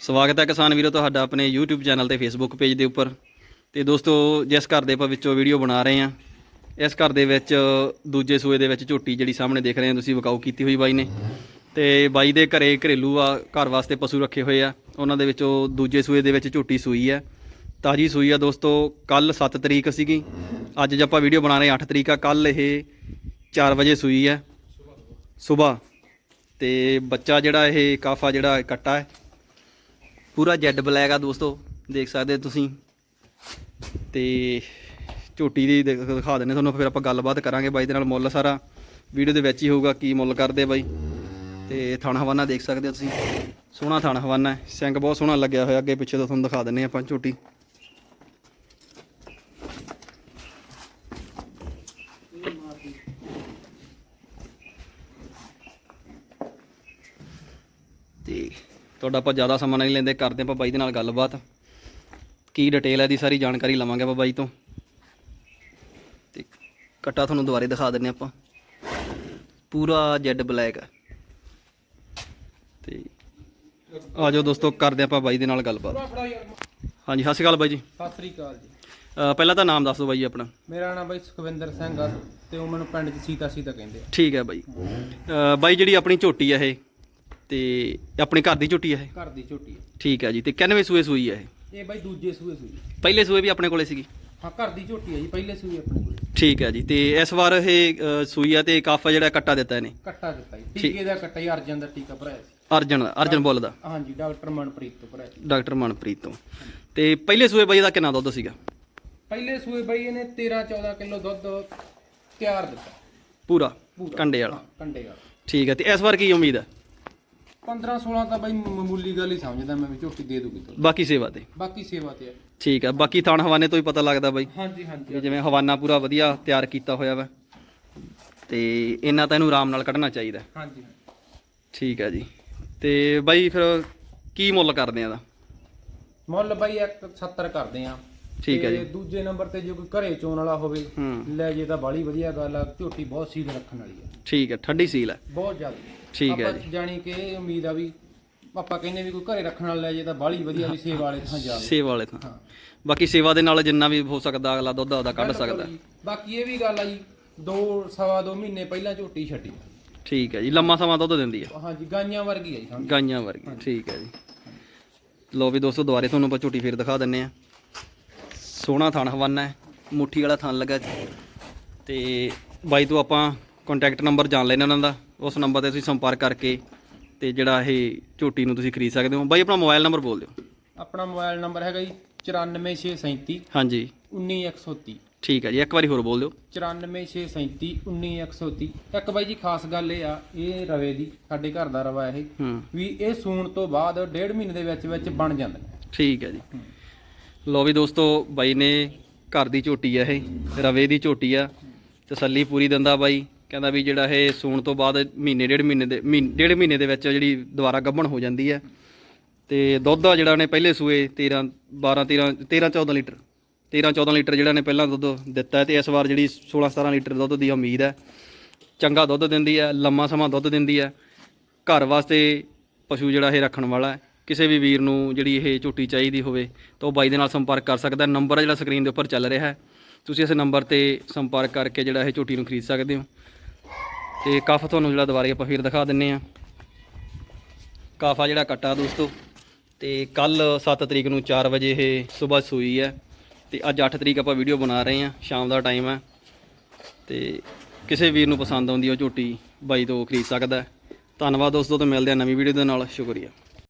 ਸਵਾਗਤ ਹੈ ਕਿਸਾਨ ਵੀਰੋ ਤੁਹਾਡਾ ਆਪਣੇ YouTube ਚੈਨਲ ਤੇ Facebook ਪੇਜ ਦੇ ਉੱਪਰ। ਤੇ ਦੋਸਤੋ, ਜਿਸ ਘਰ ਦੇ ਆਪਾਂ ਵਿੱਚੋਂ ਵੀਡੀਓ ਬਣਾ ਰਹੇ ਹਾਂ, ਇਸ ਘਰ ਦੇ ਵਿੱਚ ਦੂਜੇ ਸੂਏ ਦੇ ਵਿੱਚ ਝੋਟੀ ਜਿਹੜੀ ਸਾਹਮਣੇ ਦੇਖ ਰਹੇ ਹੋ ਤੁਸੀਂ, ਵਿਕਾਊ ਕੀਤੀ ਹੋਈ ਬਾਈ ਨੇ। ਤੇ ਬਾਈ ਦੇ ਘਰੇ ਘਰੇਲੂ ਆ, ਘਰ ਵਾਸਤੇ ਪਸ਼ੂ ਰੱਖੇ ਹੋਏ ਆ। ਉਹਨਾਂ ਦੇ ਵਿੱਚੋਂ ਦੂਜੇ ਸੂਏ ਦੇ ਵਿੱਚ ਝੋਟੀ ਸੂਈ ਹੈ। ਤਾਜੀ ਸੂਈ ਆ ਦੋਸਤੋ ਕੱਲ 7 ਤਰੀਕ ਸੀਗੀ। ਅੱਜ ਜੇ ਆਪਾਂ ਵੀਡੀਓ ਬਣਾ ਰਹੇ 8 ਤਰੀਕ ਆ ਕੱਲ ਇਹ 4 ਵਜੇ ਸੂਈ ਹੈ। ਸਵੇਰ ਤੇ ਬੱਚਾ ਜਿਹੜਾ ਇਹ, ਕਾਫਾ ਜਿਹੜਾ ਕੱਟਾ ਹੈ ਪੂਰਾ ਜੈਡ ਬਲੈਕ ਆ ਦੋਸਤੋ, ਦੇਖ ਸਕਦੇ ਹੋ ਤੁਸੀਂ। ਤੇ ਝੋਟੀ ਦੀ ਦਿਖਾ ਦਿੰਨੇ ਤੁਹਾਨੂੰ, ਫਿਰ ਆਪਾਂ ਗੱਲਬਾਤ ਕਰਾਂਗੇ ਬਾਈ ਦੇ ਨਾਲ ਮੁੱਲ ਸਾਰਾ। ਵੀਡੀਓ ਦੇ ਵਿੱਚ ਹੀ ਹੋਊਗਾ ਕੀ ਮੁੱਲ ਕਰਦੇ ਬਾਈ। ਤੇ ਥਾਣਾ ਹਵਾਨਾ ਦੇਖ ਸਕਦੇ ਹੋ ਤੁਸੀਂ। ਸੋਹਣਾ ਥਾਣਾ ਹਵਾਨਾ ਹੈ। ਸਿੰਘ ਬਹੁਤ ਸੋਹਣਾ ਲੱਗਿਆ ਹੋਇਆ, ਅੱਗੇ ਪਿੱਛੇ ਤੋਂ ਤੁਹਾਨੂੰ ਦਿਖਾ ਦਿੰਨੇ ਆਪਾਂ ਝੋਟੀ ਤੇ ਤੁਹਾਡਾ ਆਪਾਂ ਜ਼ਿਆਦਾ ਸਮਾਂ ਨਹੀਂ ਲੈਂਦੇ ਕਰਦੇ ਆਪਾਂ ਬਾਈ ਦੇ ਨਾਲ ਗੱਲਬਾਤ। ਕੀ ਡਿਟੇਲ ਹੈ ਦੀ ਸਾਰੀ ਜਾਣਕਾਰੀ ਲਵਾਂਗੇ ਆਪਾਂ ਬਾਈ ਤੋਂ। ਤੇ ਕੱਟਾ ਤੁਹਾਨੂੰ ਦੁਬਾਰੇ ਦਿਖਾ ਦਿੰਨੇ ਆਪਾਂ। ਪੂਰਾ ਜੈਡ ਬਲੈਕ ਹੈ ਤੇ ਆ ਜਾਓ ਦੋਸਤੋ ਕਰਦੇ ਆਪਾਂ ਬਾਈ ਦੇ ਨਾਲ ਗੱਲਬਾਤ। ਹਾਂਜੀ ਸਤਿ ਸ਼੍ਰੀ ਅਕਾਲ ਬਾਈ ਜੀ। ਸਤਿ ਸ੍ਰੀ ਅਕਾਲ ਜੀ। ਪਹਿਲਾਂ ਤਾਂ ਨਾਮ ਦੱਸ ਦਿਓ ਬਾਈ ਆਪਣਾ। ਮੇਰਾ ਨਾਮ ਬਾਈ ਸੁਖਵਿੰਦਰ ਸਿੰਘ ਆ ਤੇ ਉਹ ਮੈਨੂੰ ਪਿੰਡ 'ਚ ਸੀਤਾ ਸੀਤਾ ਕਹਿੰਦੇ ਆ। ਠੀਕ ਹੈ ਬਾਈ। ਬਾਈ ਜਿਹੜੀ ਆਪਣੀ ਝੋਟੀ ਹੈ ਇਹ ਤੇ ਆਪਣੀ ਘਰ ਦੀ ਝੋਟੀ ਹੈ ਇਹ? ਘਰ ਦੀ ਝੋਟੀ ਆ। ਠੀਕ ਹੈ ਜੀ ਤੇ 91 ਸੂਏ ਸੂਈ ਹੈ ਇਹ? ਇਹ ਬਾਈ ਦੂਜੇ ਸੂਏ ਸੂਈ। ਪਹਿਲੇ ਸੂਏ ਵੀ ਆਪਣੇ ਕੋਲੇ ਸੀਗੀ? ਹਾਂ ਘਰ ਦੀ ਝੋਟੀ ਆ ਜੀ ਪਹਿਲੇ ਸੂਏ ਆਪਣੇ ਕੋਲ। ਠੀਕ ਹੈ ਜੀ ਤੇ ਇਸ ਵਾਰ ਇਹ ਅ, ਸੂਈ ਆ ਤੇ ਕਾਫਾ ਜਿਹੜਾ ਕੱਟਾ ਦਿੱਤਾ ਇਹਨੇ? ਕੱਟਾ ਦਿੱਤਾ ਜੀ ਠੀਕ। ਟੀਕੇ ਦਾ ਕੱਟਾ ਹੀ ਅਰਜਨ ਦਾ ਟੀਕਾ ਭਰਾਇਆ ਸੀ। ਅਰਜਨ ਅਰਜਨ ਬੁੱਲ ਦਾ? ਹਾਂਜੀ ਡਾਕਟਰ ਮਨਪ੍ਰੀਤ ਤੋਂ ਭਰਾਇਆ ਸੀ। ਡਾਕਟਰ ਮਨਪ੍ਰੀਤ ਤੋਂ। ਤੇ ਪਹਿਲੇ ਸੂਏ ਬਾਈ ਦਾ ਕਿੰਨਾ ਦੁੱਧ ਸੀਗਾ? ਪਹਿਲੇ ਸੂਏ ਬਾਈ ਇਹਨੇ 13 14 ਕਿਲੋ ਦੁੱਧ ਤਿਆਰ ਦਿੱਤਾ। ਪੂਰਾ? ਪੂਰਾ। ਕੰਡੇ ਵਾਲਾ? ਹਾਂ, ਕੰਡੇ ਵਾਲਾ। ਠੀਕ ਹੈ ਤੇ ਇਸ ਵਾਰ ਕੀ ਉਮੀਦ ਹੈ 15 16 ਤਾਂ ਬਾਈ ਮਾਮੂਲੀ ਗੱਲ ਹੀ ਸਮਝਦਾ ਮੈਂ ਵੀ ਝੋਟੀ ਦੇ ਦੂਗੀ ਤੁਹਾਨੂੰ ਬਾਕੀ ਸੇਵਾ ਤੇ? ਬਾਕੀ ਸੇਵਾ ਤੇ ਆ। ਠੀਕ ਹੈ ਬਾਕੀ ਥਾਣ ਹਵਾਨੇ ਤੋਂ ਹੀ ਪਤਾ ਲੱਗਦਾ ਬਾਈ। ਹਾਂਜੀ ਹਾਂਜੀ। ਵੀ ਜਿਵੇਂ ਹਵਾਨਾ ਪੂਰਾ ਵਧੀਆ ਤਿਆਰ ਕੀਤਾ ਹੋਇਆ ਵਾ। ਤੇ ਇਹਨਾਂ ਤਾਂ ਇਹਨੂੰ ਆਰਾਮ ਨਾਲ ਕੱਢਣਾ ਚਾਹੀਦਾ। ਹਾਂਜੀ ਠੀਕ ਹੈ ਜੀ। ਤੇ ਬਾਈ ਫਿਰ ਕੀ ਮੁੱਲ ਕਰਦੇ ਆ ਦਾ ਮੁੱਲ ਬਾਈ 170 ਕਰਦੇ ਆ। ਠੀਕ ਹੈ ਜੀ। ਦੂਜੇ ਨੰਬਰ ਤੇ ਜੇ ਕੋਈ ਘਰੇ ਚੋਣ ਵਾਲਾ ਹੋਵੇ ਹੂੰ। ਲੈ ਜੇ ਤਾਂ ਬਾਲੀ ਵਧੀਆ ਗੱਲ ਆ ਝੋਟੀ ਬਹੁਤ ਸੀਲ ਰੱਖਣ ਵਾਲੀ ਆ। ਠੀਕ ਹੈ ਠੰਡੀ ਸੀਲ ਹੈ। ਬਹੁਤ ਜ਼ਿਆਦਾ। ਠੀਕ ਹੈ ਆਪਾਂ ਜਾਣੀ ਕਿ ਇਹ ਉਮੀਦ ਆ ਵੀ ਆਪਾਂ ਕਹਿੰਦੇ ਵੀ ਕੋਈ ਘਰੇ ਰੱਖਣ ਵਾਲਾ ਲੈ ਜੇ ਤਾਂ ਬਾਲੀ ਵਧੀਆ ਵੀ ਸੇਵਾ ਵਾਲੇ ਥਾਂ ਜਾਵੇ। ਸੇਵਾ ਵਾਲੇ ਥਾਂ। ਹਾਂ। ਬਾਕੀ ਸੇਵਾ ਦੇ ਨਾਲ ਜਿੰਨਾ ਵੀ ਹੋ ਸਕਦਾ ਅਗਲਾ ਦੁੱਧ ਉਹਦਾ ਕੱਢ ਸਕਦਾ। ਜੀ। ਬਾਕੀ ਇਹ ਵੀ ਗੱਲ ਆ ਜੀ ਦੋ ਸਵਾ ਦੋ ਮਹੀਨੇ ਪਹਿਲਾਂ ਝੋਟੀ ਛੱਡੀ ਠੀਕ ਹੈ ਜੀ ਲੰਮਾ ਸਮਾਂ ਦੁੱਧ ਦਿੰਦੀ ਹੈ ਹਾਂਜੀ ਗਾਈਆਂ ਵਰਗੀ ਆ ਜੀ ਗਾਈਆਂ ਵਰਗੀ ਠੀਕ ਹੈ ਜੀ। ਲੋ ਵੀ ਦੋਸਤੋ ਦੁਬਾਰੇ ਤੁਹਾਨੂੰ ਆਪਾਂ ਝੂਟੀ ਫੇਰ ਦਿਖਾ ਦਿੰਨੇ ਆ ਸੋਹਣਾ ਥਣ ਹਵਾਨਾ ਹੈ ਮੁੱਠੀ ਵਾਲਾ ਥਣ ਲੱਗਾ ਤੇ ਬਾਈ ਤੋਂ ਆਪਾਂ ਕੰਟੈਕਟ ਨੰਬਰ ਜਾਣ ਲੈਣਾ ਉਹਨਾਂ ਦਾ ਉਸ ਨੰਬਰ ਤੇ ਤੁਸੀਂ ਸੰਪਰਕ ਕਰਕੇ ਤੇ ਜਿਹੜਾ ਇਹ ਝੂਟੀ ਨੂੰ ਤੁਸੀਂ ਖਰੀਦ ਸਕਦੇ ਹੋ। ਬਾਈ ਆਪਣਾ ਮੋਬਾਈਲ ਨੰਬਰ ਬੋਲ ਦਿਓ। ਆਪਣਾ ਮੋਬਾਈਲ ਨੰਬਰ ਹੈਗਾ ਜੀ 94637 ਹਾਂਜੀ। 19130 ਠੀਕ ਹੈ ਜੀ ਇੱਕ ਵਾਰੀ ਹੋਰ ਬੋਲ ਦਿਓ। 94637 19130 ਇੱਕ ਬਾਈ ਜੀ ਖਾਸ ਗੱਲ ਇਹ ਆ ਇਹ ਰਵੇ ਦੀ ਸਾਡੇ ਘਰ ਦਾ ਰਵਾ ਇਹ ਵੀ ਇਹ ਸੂਣ ਤੋਂ ਬਾਅਦ ਡੇਢ ਮਹੀਨੇ ਦੇ ਵਿੱਚ ਵਿੱਚ ਬਣ ਜਾਂਦੇ ਠੀਕ ਹੈ ਜੀ। ਲੋ ਵੀ ਦੋਸਤੋ, ਬਾਈ ਨੇ ਘਰ ਦੀ ਝੋਟੀ ਆ ਇਹ, ਰਵੇ ਦੀ ਝੋਟੀ ਆ, ਤਸੱਲੀ ਪੂਰੀ ਦਿੰਦਾ ਬਾਈ। ਕਹਿੰਦਾ ਵੀ ਜਿਹੜਾ ਇਹ ਸੂਣ ਤੋਂ ਬਾਅਦ ਮਹੀਨੇ, ਡੇਢ ਮਹੀਨੇ ਦੇ, ਮਹੀਨੇ, ਡੇਢ ਮਹੀਨੇ ਦੇ ਵਿੱਚ ਜਿਹੜੀ ਦੁਬਾਰਾ ਗੱਭਣ ਹੋ ਜਾਂਦੀ ਹੈ ਤੇ ਦੁੱਧ ਆ ਜਿਹੜਾ ਉਹਨੇ ਪਹਿਲੇ ਸੂਏ 13 12 13 13 14 ਲੀਟਰ 13 14 ਲੀਟਰ ਜਿਹੜਾ ਨੇ ਪਹਿਲਾਂ ਦੁੱਧ ਦਿੱਤਾ ਹੈ ਤੇ ਇਸ ਵਾਰ ਜਿਹੜੀ 16 17 ਲੀਟਰ ਦੁੱਧ ਦੀ ਉਮੀਦ ਹੈ ਚੰਗਾ ਦੁੱਧ ਦਿੰਦੀ ਹੈ ਲੰਮਾ ਸਮਾਂ ਦੁੱਧ ਦਿੰਦੀ ਹੈ ਘਰ ਵਾਸਤੇ ਪਸ਼ੂ ਜਿਹੜਾ ਇਹ ਰੱਖਣ ਵਾਲਾ ਹੈ। ਕਿਸੇ ਵੀ ਵੀਰ ਨੂੰ ਜਿਹੜੀ ਇਹ ਝੋਟੀ ਚਾਹੀਦੀ ਹੋਵੇ ਤਾਂ ਉਹ ਬਾਈ ਦੇ ਨਾਲ ਸੰਪਰਕ ਕਰ ਸਕਦਾ। ਨੰਬਰ ਜਿਹੜਾ ਸਕਰੀਨ ਦੇ ਉੱਪਰ ਚੱਲ ਰਿਹਾ ਹੈ। ਤੁਸੀਂ ਇਸ ਨੰਬਰ ਤੇ ਸੰਪਰਕ ਕਰਕੇ ਜਿਹੜਾ ਇਹ ਝੋਟੀ ਨੂੰ ਖਰੀਦ ਸਕਦੇ ਹੋ। ਤੇ ਕਾਫ ਤੁਹਾਨੂੰ ਜਿਹੜਾ ਦੁਬਾਰੇ ਆਪਾਂ ਫਿਰ ਦਿਖਾ ਦਿੰਨੇ ਆ। ਕਾਫਾ ਜਿਹੜਾ ਕੱਟਾ ਦੋਸਤੋ। ਤੇ ਕੱਲ 7 ਤਰੀਕ ਨੂੰ 4 ਵਜੇ ਇਹ ਸਵੇਰ ਸੂਈ ਹੈ। ਤੇ ਅੱਜ 8 ਤਰੀਕ ਆਪਾਂ ਵੀਡੀਓ ਬਣਾ ਰਹੇ ਹਾਂ। ਸ਼ਾਮ ਦਾ ਟਾਈਮ ਹੈ ਤੇ ਕਿਸੇ ਵੀਰ ਨੂੰ ਪਸੰਦ ਆਉਂਦੀ ਉਹ ਝੋਟੀ ਬਾਈ ਤੋਂ ਖਰੀਦ ਸਕਦਾ ਧੰਨਵਾਦ ਦੋਸਤੋ ਤੇ ਮਿਲਦੇ ਆ ਨਵੀਂ ਵੀਡੀਓ ਦੇ ਨਾਲ। ਸ਼ੁਕਰੀਆ।